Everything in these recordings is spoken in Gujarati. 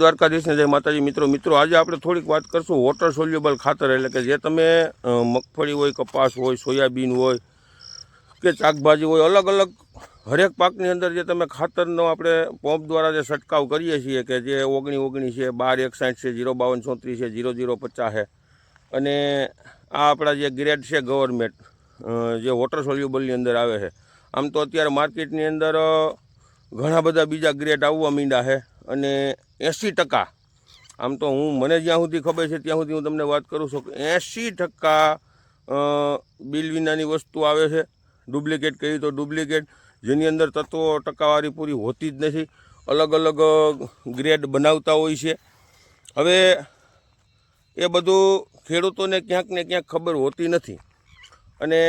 દ્વારકાધીશને જય માતાજી. મિત્રો મિત્રો, આજે આપણે થોડીક વાત કરશું વોટર સોલ્યુબલ ખાતર એટલે કે જે તમે મગફળી હોય, કપાસ હોય, સોયાબીન હોય કે શાકભાજી હોય અલગ અલગ હરેક પાકની અંદર જે તમે ખાતરનો આપણે પંપ દ્વારા જે છંટકાવ કરીએ છીએ કે જે ઓગણી ઓગણી છે, બાર એકસાઠ છે, જીરો બાવન ચોત્રીસ છે, જીરો જીરો પચાસ છે. અને આ આપણા જે ગ્રેડ છે ગવર્મેન્ટ જે વોટર સોલ્યુબલની અંદર આવે છે. આમ તો અત્યારે માર્કેટની અંદર ઘણા બધા બીજા ગ્રેડ આવવા માંડ્યા છે. અને એંસી ટકા. આમ તો હું, મને જ્યાં સુધી ખબર છે ત્યાં સુધી હું તમને વાત કરું છું કે એંસી ટકા બિલ વિનાની વસ્તુ આવે છે. ડુપ્લિકેટ કહી તો ડુપ્લિકેટ. જેની અંદર તત્વો ટકાવારી પૂરી હોતી જ નથી. અલગ અલગ ગ્રેડ બનાવતા હોય છે. હવે એ બધું ખેડૂતોને ક્યાંક ને ક્યાંક ખબર હોતી નથી. અને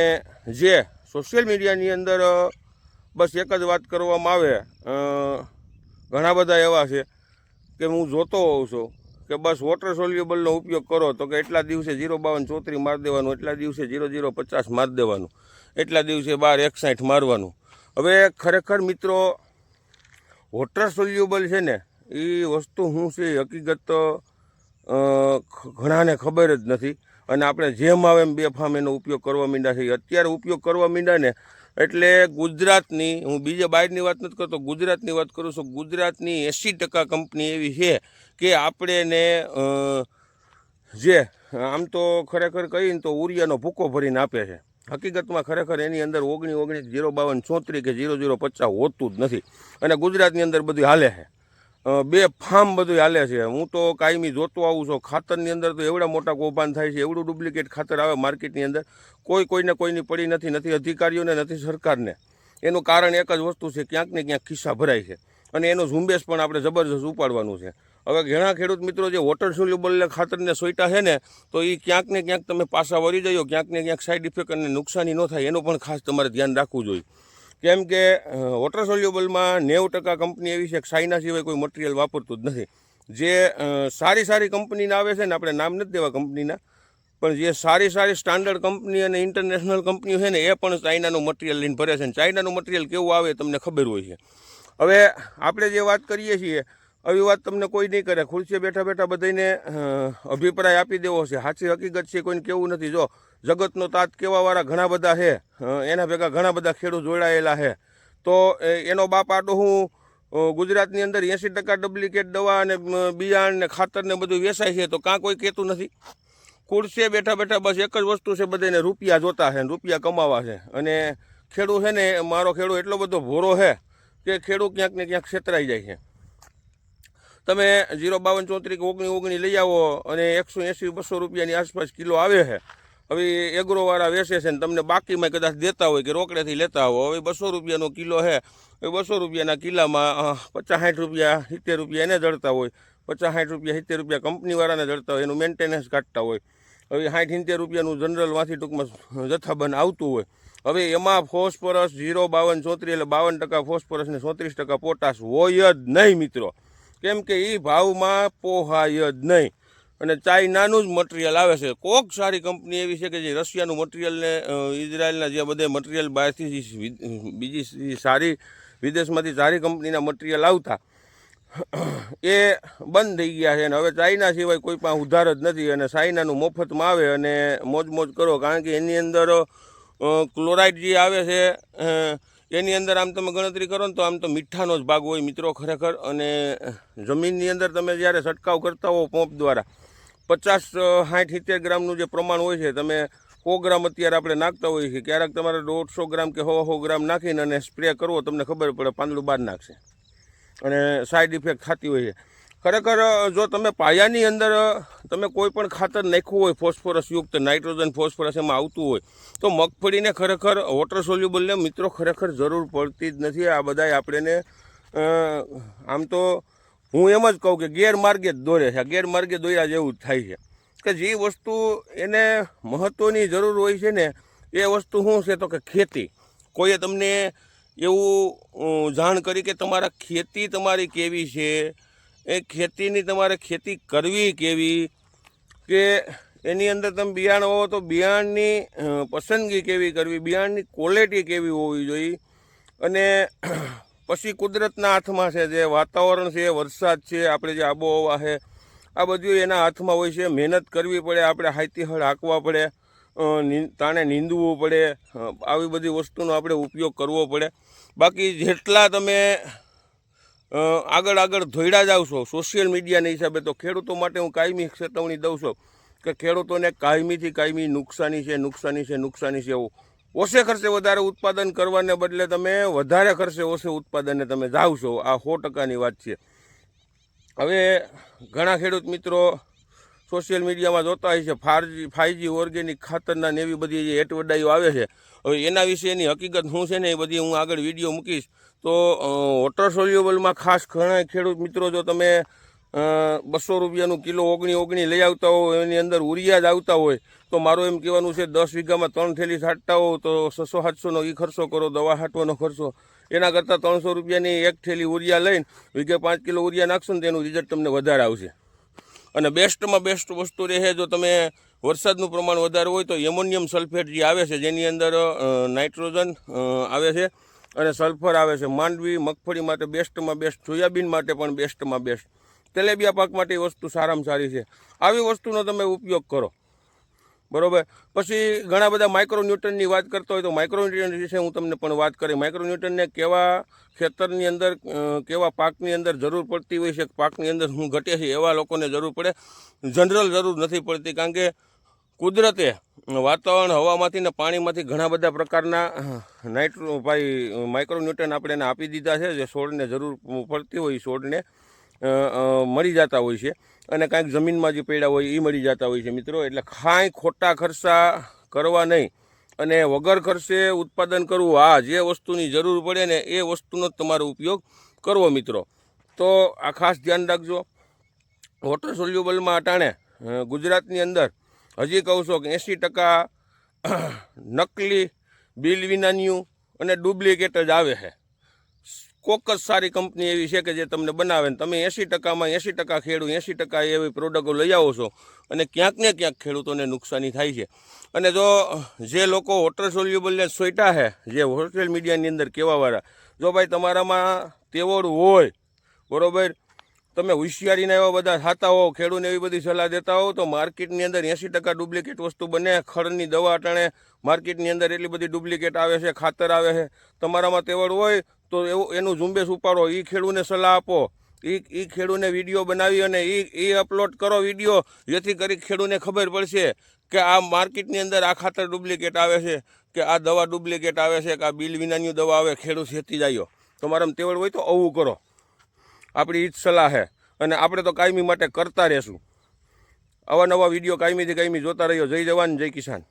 જે સોશિયલ મીડિયાની અંદર બસ એક જ વાત કરવામાં આવે. ઘણા બધા એવા છે. કે હું જોતો હોઉં છું કે બસ વોટર સોલ્યુબલનો ઉપયોગ કરો તો કે એટલા દિવસે જીરો બાવન ચોત્રી મારી દેવાનું, એટલા દિવસે જીરો જીરો પચાસ મારી દેવાનું, એટલા દિવસે બાર એકસાઠ મારવાનું. હવે ખરેખર મિત્રો વોટર સોલ્યુબલ છે ને એ વસ્તુ શું છે હકીકત ઘણાને ખબર જ નથી. અને આપણે જેમ આવે એમ બેફામ એનો ઉપયોગ કરવા માંડ્યા છે. અત્યારે ઉપયોગ કરવા માંડ્યા ને એટલે ગુજરાતની, હું બીજા બહારની વાત નથી કરતો, ગુજરાતની વાત કરું છું, ગુજરાતની એંસી ટકા કંપની એવી છે કે આપણે એને જે, આમ તો ખરેખર કહીને તો ઉરિયાનો ભૂકો ભરીને આપે છે. હકીકતમાં ખરેખર એની અંદર ઓગણી ઓગણીસ જીરો બાવન ચોત્રીસ કે જીરો જીરો પચાસ હોતું જ નથી. અને ગુજરાતની અંદર બધું હાલે છે. બે ફાર્મ બધું હાલે છે. હું તો કાયમી જોતો આવું છું. ખાતરની અંદર તો એવડા મોટા કૌભાંડ થાય છે. એવડું ડુપ્લિકેટ ખાતર આવે માર્કેટની અંદર. કોઈ કોઈને કોઈની પડી નથી. નથી અધિકારીઓને, નથી સરકારને. એનું કારણ એક જ વસ્તુ છે. ક્યાંક ને ક્યાંક ખિસ્સા ભરાય છે. અને એનો ઝુંબેશ પણ આપણે જબરજસ્ત ઉપાડવાનું છે. હવે ઘણા ખેડૂત મિત્રો જે વોટર સોલ્યુબલ ખાતરને સોઈટા છે ને, તો એ ક્યાંક ને ક્યાંક તમે પાછા વળી જજો. ક્યાંક ને ક્યાંક સાઈડ ઇફેક્ટ અને નુકસાની ન થાય. એનું પણ ખાસ તમારે ધ્યાન રાખવું જોઈએ. કેમ કે વોટર સોલ્યુબલમાં નેવું ટકા કંપની એવી છે કે સાઇના સિવાય કોઈ મટીરિયલ વાપરતું જ નથી. જે સારી સારી કંપનીના આવે છે ને, આપણે નામ નથી દેવા કંપનીના, પણ જે સારી સારી સ્ટાન્ડર્ડ કંપની અને ઇન્ટરનેશનલ કંપનીઓ છે ને, એ પણ ચાઇનાનું મટીરિયલ લઈને ભરે છે. અને ચાઇનાનું મટીરિયલ કેવું આવે તમને ખબર હોય છે. હવે, આપણે જે વાત કરીએ છીએ આવી વાત તમને કોઈ નહીં કરે. ખુરશીએ બેઠા બેઠા બધાને અભિપ્રાય આપી દેવો છે. સાચી હકીકત છે, કોઈને કેવું નથી. જો જગતનો તાત કેવાવાળા ઘણા બધા છે એના ભેગા ઘણા બધા ખેડૂત જોડાયેલા છે. તો એનો બાપ આટો હું ગુજરાતની અંદર એંસી ટકા ડુપ્લિકેટ દવા અને બિયાણ ને ખાતર ને બધું વેચાય છે, તો કાં કોઈ કહેતું નથી. ખુરશીએ બેઠા બેઠા બસ એક જ વસ્તુ છે બધાને રૂપિયા જોતા છે રૂપિયા કમાવા છે. અને ખેડૂત છે ને, મારો ખેડૂત એટલો બધો ભોરો છે કે ખેડૂત ક્યાંક ને ક્યાંક છેતરાઈ જાય છે. તમે જીરો બાવન ચોત્રીસ ઓગણી ઓગણી લઈ આવો અને એકસો એંસી બસો રૂપિયાની આસપાસ કિલો આવે છે. હવે એગ્રોવાળા વેચે છે ને તમને બાકીમાં કદાચ દેતા હોય કે રોકડેથી લેતા હો હવે બસો રૂપિયાનો કિલો છે. એ બસો રૂપિયાના કિલ્લામાં પચાસ સાઠ રૂપિયા, સિત્તેર રૂપિયા એને જડતા હોય. પચાસ સાઠ રૂપિયા, સિત્તેર રૂપિયા કંપનીવાળાને જડતા હોય, એનું મેન્ટેનન્સ કાઢતા હોય. હવે સાઠ સિત્તેર રૂપિયાનું જનરલમાંથી ટૂંકમાં જથ્થાબંધ આવતું હોય. હવે એમાં ફોસ્ફરસ ઝીરો બાવન ચોત્રીસ એટલે બાવન ટકા ફોસ્ફરસ ને ચોત્રીસ ટકા પોટાશ હોય જ નહીં, મિત્રો. કેમ કે એ ભાવમાં પોહાય જ નહીં. અને ચાઇનાનું જ મટીરિયલ આવે છે. કોક સારી કંપની એવી છે કે જે રશિયાનું મટીરિયલને ઇઝરાયલના જે બધે મટીરિયલ બહારથી બીજી સારી વિદેશમાંથી સારી કંપનીના મટીરિયલ આવતા. એ બંધ થઈ ગયા છે. અને હવે ચાઇના સિવાય કોઈ પણ ઉધાર જ નથી અને ચાઇનાનું મફતમાં આવે અને મોજ મોજ કરો. કારણ કે એની અંદર ક્લોરાઇડ જે આવે છે એની અંદર આમ તમે ગણતરી કરો ને તો આમ તો મીઠાનો જ ભાગ હોય મિત્રો ખરેખર. અને જમીનની અંદર તમે જ્યારે છંટકાવ કરતા હો પંપ દ્વારા, પચાસ સાઠ, સિત્તેર ગ્રામનું જે પ્રમાણ હોય છે, તમે સો ગ્રામ અત્યારે આપણે નાખતા હોઈએ છીએ, ક્યારેક તમારે દોઢસો ગ્રામ કે સો સો ગ્રામ નાખીને અને સ્પ્રે કરવો, તમને ખબર પડે પાંદડું બહાર નાખશે. અને સાઈડ ઇફેક્ટ થતી હોય છે. ખરેખર જો તમે પાયાની અંદર તમે કોઈ પણ ખાતર નાખ્યું હોય, ફોસ્ફરસ યુક્ત, નાઇટ્રોજન, ફોસ્ફરસ એમાં આવતું હોય, તો મગફળીને ખરેખર વોટર સોલ્યુબલને મિત્રો ખરેખર જરૂર પડતી જ નથી. આ બધાય આપણને આમ તો હું એમ જ કહું કે ગેરમાર્ગે જ દોરે છે. ગેરમાર્ગે દોર્યા જેવું થાય છે. કે જે વસ્તુ એને મહત્ત્વની જરૂર હોય છે ને, એ વસ્તુ શું છે? તો કે ખેતી. કોઈએ તમને એવું જાણ કરી કે તમારા ખેતી તમારી કેવી છે? એ ખેતીની તમારે ખેતી કરવી કેવી? કે એની અંદર તમે બિયાણ હોવો તો બિયાણની પસંદગી કેવી કરવી? બિયાણની ક્વોલિટી કેવી હોવી જોઈએ? અને પછી કુદરતના હાથમાં છે જે વાતાવરણ છે, વરસાદ છે, આપણે જે આબોહવા છે, આ બધું એના હાથમાં હોય છે. મહેનત કરવી પડે, આપણે હાઈતી હળ હાંકવા પડે તાણે નીંદવું પડે આવી બધી વસ્તુનો આપણે ઉપયોગ કરવો પડે. બાકી જેટલા તમે આગળ આગળ ધોઈડા જાવ છો. સોશિયલ મીડિયાના હિસાબે તો ખેડૂતો માટે હું કાયમી ચેતવણી દઉં છું કે ખેડૂતોને કાયમીથી કાયમી નુકસાની છે નુકસાની છે નુકસાની છે એવું. ઓછે ખર્ચે વધારે ઉત્પાદન કરવાને બદલે તમે વધારે ખર્ચે ઓછે ઉત્પાદને તમે જાવ છો. આ સો ટકાની વાત છે. હવે ઘણા ખેડૂત મિત્રો સોશિયલ મીડિયામાં જોતા હોય છે, ફારજી ફાઈજી ઓર્ગેનિક, ખાતરના ને એવી બધી જે એટવડાઈઓ આવે છે. હવે એના વિશેની હકીકત શું છે ને એ બધી હું આગળ વીડિયો મૂકીશ. તો વોટર સોલ્યુબલમાં ખાસ ઘણા ખેડૂત મિત્રો જો તમે બસો રૂપિયાનું કિલો ઓગણી ઓગણી લઈ આવતા હોય એની અંદર ઉરિયા જ આવતા હોય, તો મારું એમ કહેવાનું છે દસ વીઘામાં ત્રણ થેલી છાંટતા હો, તો છસો સાતસોનો એ ખર્ચો કરો, દવા છાંટવાનો ખર્ચો. એના કરતાં ત્રણસો રૂપિયાની એક થેલી ઉરિયા લઈને વીઘે પાંચ કિલો ઉરિયા નાખશો ને તેનું રિઝલ્ટ તમને વધારે આવશે. અને બેસ્ટમાં બેસ્ટ વસ્તુ રહે જો તમે વરસાદનું પ્રમાણ વધારે હોય તો એમોનિયમ સલ્ફેટ જે આવે છે, જેની અંદર નાઇટ્રોજન આવે છે અને સલ્ફર આવે છે. માંડવી, મગફળી માટે બેસ્ટમાં બેસ્ટ, સોયાબીન માટે પણ બેસ્ટમાં બેસ્ટ. તેલેબિયા પાક માટે એ વસ્તુ સારામાં સારી છે. આવી વસ્તુનો તમે ઉપયોગ કરો. બરોબર? પછી ઘણા બધા માઇક્રોન્યુટનની વાત કરતા હોય તો માઇક્રોન્યુટન વિશે હું તમને પણ વાત કરી માઇક્રોન્યુટનને કેવા ખેતરની અંદર કેવા પાકની અંદર જરૂર પડતી હોય છે પાકની અંદર શું ઘટે છે એવા લોકોને જરૂર પડે. જનરલ જરૂર નથી પડતી કારણ કે કુદરતે વાતાવરણ હવામાંથી ને પાણીમાંથી ઘણા બધા પ્રકારના નાઇટ્રો ભાઈ માઇક્રોન્યુટન આપણે એને આપી દીધા છે જે છોડને જરૂર પડતી હોય છોડને અ, જતા હોય છે. અને કાંઈક જમીનમાં જે પેડા હોય એ મળી જતા હોય છે મિત્રો. એટલે કાંઈ ખોટા ખર્ચા કરવા નહીં. અને વગર ખર્ચે ઉત્પાદન કરવું હા જે વસ્તુની જરૂર પડે ને એ વસ્તુનો તમારો ઉપયોગ કરવો મિત્રો. તો આ ખાસ ધ્યાન રાખજો. વોટર સોલ્યુબલમાં અટાણે ગુજરાતની અંદર હજી કહું છું કે એંસી ટકા નકલી બિલ વિનાન્યું અને ડુપ્લિકેટ જ આવે છે. કોક જ સારી કંપની એવી છે કે જે તમને બનાવે ને તમે એંસી ટકામાં એંસી ટકા ખેડૂત એંસી ટકા એવી પ્રોડક્ટો લઈ આવો છો અને ક્યાંક ને ક્યાંક ખેડૂતોને નુકસાની થાય છે. અને જો જે લોકો વોટર સોલ્યુબલને સોઈટા છે જે હોસ્ટેલ મીડિયાની અંદર કહેવાવાળા, જો ભાઈ તમારામાં તેવડ હોય, બરાબર? તમે હોશિયારીના એવા બધા થતા હોવ ખેડૂતને એવી બધી સલાહ દેતા હો, તો માર્કેટની અંદર એંસી ટકા ડુપ્લિકેટ વસ્તુ બને ખડની દવા અટાણે માર્કેટની અંદર એટલી બધી ડુપ્લિકેટ આવે છે, ખાતર આવે છે. તમારામાં તેવડ હોય તો એવું એનું ઝુંબેશ ઉપાડો એ ખેડૂને સલાહ આપો. એ એ ખેડૂને વીડિયો બનાવી અને એ એ અપલોડ કરો વીડિયો, જેથી કરી ખેડૂને ખબર પડશે કે આ માર્કેટની અંદર આ ખાતર ડુપ્લિકેટ આવે છે, કે આ દવા ડુપ્લિકેટ આવે છે, કે આ બિલ વિનાની દવા આવે, ખેડૂત ખેતી જાયો. તમારામાં તેવડ હોય તો આવું કરો. આપણી ઈજ સલાહ છે અને આપણે તો કાયમી માટે કરતા રહેશું. આવા નવા વીડિયો કાયમીથી કાયમી જોતા રહ્યો જય જવાન, જય કિસાન.